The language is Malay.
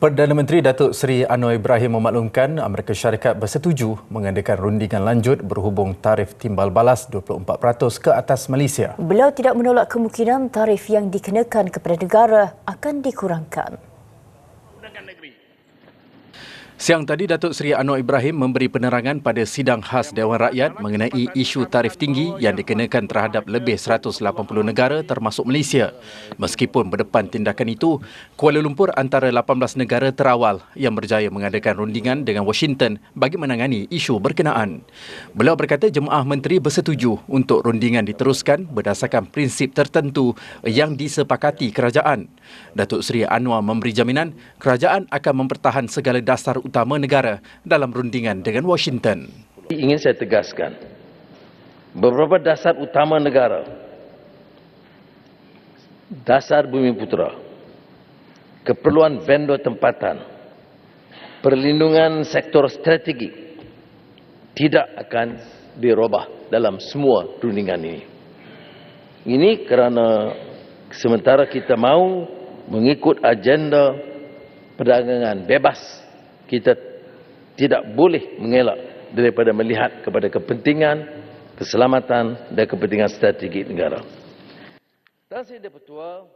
Perdana Menteri Datuk Seri Anwar Ibrahim memaklumkan Amerika Syarikat bersetuju mengadakan rundingan lanjut berhubung tarif timbal balas 24% ke atas Malaysia. Beliau tidak menolak kemungkinan tarif yang dikenakan kepada negara akan dikurangkan. Siang tadi Datuk Seri Anwar Ibrahim memberi penerangan pada sidang khas Dewan Rakyat mengenai isu tarif tinggi yang dikenakan terhadap lebih 180 negara termasuk Malaysia. Meskipun berdepan tindakan itu, Kuala Lumpur antara 18 negara terawal yang berjaya mengadakan rundingan dengan Washington bagi menangani isu berkenaan. Beliau berkata jemaah menteri bersetuju untuk rundingan diteruskan berdasarkan prinsip tertentu yang disepakati kerajaan. Datuk Seri Anwar memberi jaminan kerajaan akan mempertahan segala dasar utama negara dalam rundingan dengan Washington. Ingin saya tegaskan, beberapa dasar utama negara, dasar bumi putra, keperluan vendor tempatan, perlindungan sektor strategi tidak akan dirubah dalam semua rundingan ini. Ini kerana sementara kita mau mengikut agenda perdagangan bebas kita tidak boleh mengelak daripada melihat kepada kepentingan, keselamatan dan kepentingan strategi negara. Dan saya bertuah